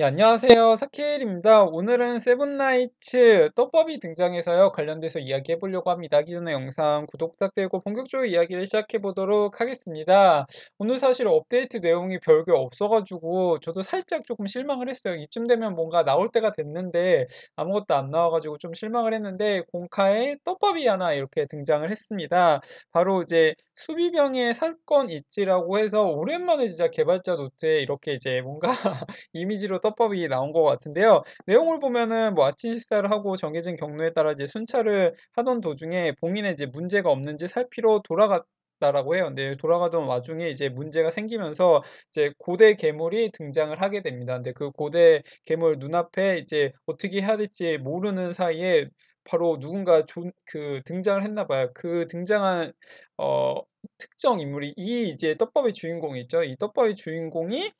예, 안녕하세요. 사케일입니다. 오늘은 세븐나이츠 떡밥이 등장해서요. 관련돼서 이야기해 보려고 합니다. 기존의 영상 구독 부탁드리고 본격적으로 이야기를 시작해 보도록 하겠습니다. 오늘 사실 업데이트 내용이 별게 없어가지고 저도 살짝 조금 실망을 했어요. 이쯤 되면 뭔가 나올 때가 됐는데 아무것도 안 나와가지고 좀 실망을 했는데 공카에 떡밥이 하나 이렇게 등장을 했습니다. 바로 이제 수비병의 사건 있지라고 해서 오랜만에 진짜 개발자 노트에 이렇게 이제 뭔가 이미지로 떡밥이 나온 것 같은데요. 내용을 보면은 뭐 아침 식사를 하고 정해진 경로에 따라 이제 순찰을 하던 도중에 봉인에 이제 문제가 없는지 살피러 돌아갔 다라고 해요. 근데 돌아가던 와중에 이제 문제가 생기면서 이제 고대 괴물이 등장을 하게 됩니다. 근데 그 고대 괴물 눈앞에 이제 어떻게 해야 될지 모르는 사이에 바로 누군가 존, 그 등장을 했나 봐요. 그 등장한 어 특정 인물이 이 이제 떡밥의 주인공이 있죠. 이 떡밥의 주인공이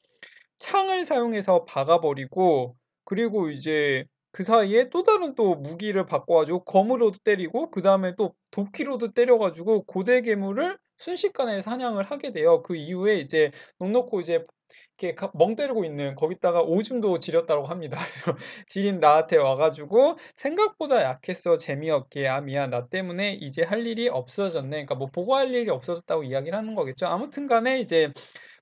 창을 사용해서 박아 버리고 그리고 이제 그 사이에 또 다른 또 무기를 바꿔 가지고 검으로도 때리고 그 다음에 또 도끼로도 때려 가지고 고대 괴물을 순식간에 사냥을 하게 돼요. 그 이후에 이제 넋 놓고 이제 이렇게 가- 멍 때리고 있는 거기다가 오줌도 지렸다고 합니다. 지린 나한테 와 가지고 "생각보다 약했어. 재미없게. 아 미안. 나 때문에 이제 할 일이 없어졌네." 그러니까 뭐 보고할 일이 없어졌다고 이야기를 하는 거겠죠. 아무튼 간에 이제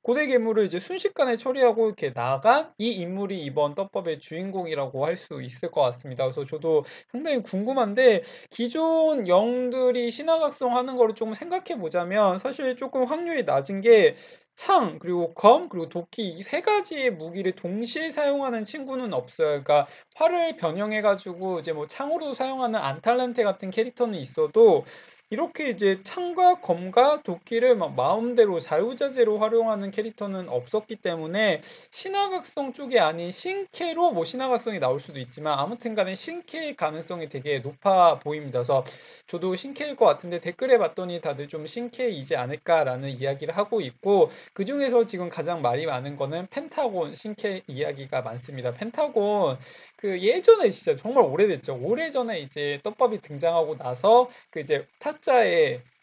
고대 괴물을 이제 순식간에 처리하고 이렇게 나간 이 인물이 이번 떡밥의 주인공이라고 할 수 있을 것 같습니다. 그래서 저도 상당히 궁금한데 기존 영들이 신화각성 하는 거를 좀 생각해 보자면 사실 조금 확률이 낮은 게 창, 그리고 검, 그리고 도끼 이 세 가지의 무기를 동시에 사용하는 친구는 없어요. 그러니까 활을 변형해 가지고 이제 뭐 창으로 사용하는 안탈란테 같은 캐릭터는 있어도 이렇게 이제 창과 검과 도끼를 막 마음대로 자유자재로 활용하는 캐릭터는 없었기 때문에 신화각성 쪽이 아닌 신캐로 뭐 신화각성이 나올 수도 있지만 아무튼 간에 신캐일 가능성이 되게 높아 보입니다. 그래서 저도 신캐일 것 같은데 댓글에 봤더니 다들 좀 신캐이지 않을까라는 이야기를 하고 있고 그 중에서 지금 가장 말이 많은 거는 펜타곤 신캐 이야기가 많습니다. 펜타곤 그 예전에 진짜 정말 오래됐죠. 오래전에 이제 떡밥이 등장하고 나서 그 이제 타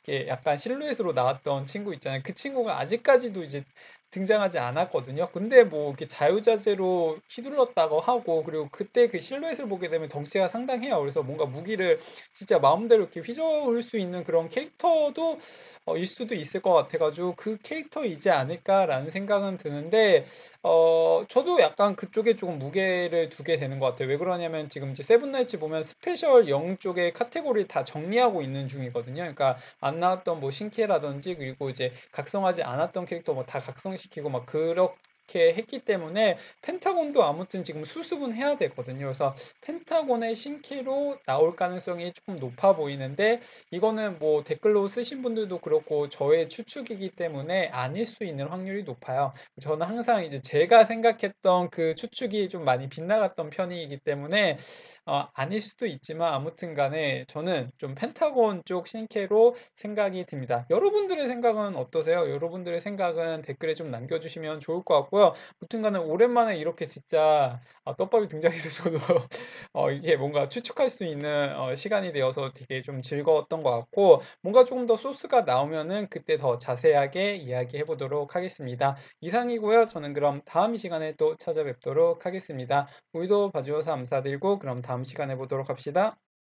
이렇게 약간 실루엣으로 나왔던 친구 있잖아요. 그 친구가 아직까지도 이제 등장하지 않았거든요. 근데 뭐 이렇게 자유자재로 휘둘렀다고 하고 그리고 그때 그 실루엣을 보게 되면 덩치가 상당해요. 그래서 뭔가 무기를 진짜 마음대로 이렇게 휘저을 수 있는 그런 캐릭터도 어, 일 수도 있을 것 같아 가지고 '그 캐릭터이지 않을까.'라는 생각은 드는데 어 저도 약간 그쪽에 조금 무게를 두게 되는 것 같아요. 왜 그러냐면 지금 이제 세븐나이츠 보면 스페셜 영 쪽의 카테고리를 다 정리하고 있는 중이거든요. 그러니까 안 나왔던 뭐 신캐라든지 그리고 이제 각성하지 않았던 캐릭터 뭐 다 각성 시키고 막 그렇 게 했기 때문에 펜타곤도 아무튼 지금 수습은 해야 되거든요. 그래서 펜타곤의 신캐로 나올 가능성이 조금 높아 보이는데 이거는 뭐 댓글로 쓰신 분들도 그렇고 저의 추측이기 때문에 아닐 수 있는 확률이 높아요. 저는 항상 이제 제가 생각했던 그 추측이 좀 많이 빗나갔던 편이기 때문에 어 아닐 수도 있지만 아무튼 간에 저는 좀 펜타곤 쪽 신캐로 생각이 듭니다. 여러분들의 생각은 어떠세요? 여러분들의 생각은 댓글에 좀 남겨주시면 좋을 것 같고 요. 무튼 간에 오랜만에 이렇게 진짜 아, 떡밥이 등장해서 저도 어, 이게 뭔가 추측할 수 있는 어, 시간이 되어서 되게 좀 즐거웠던 것 같고 뭔가 조금 더 소스가 나오면은 그때 더 자세하게 이야기해 보도록 하겠습니다. 이상이고요. 저는 그럼 다음 시간에 또 찾아뵙도록 하겠습니다. 오늘도 봐주셔서 감사드리고 그럼 다음 시간에 보도록 합시다.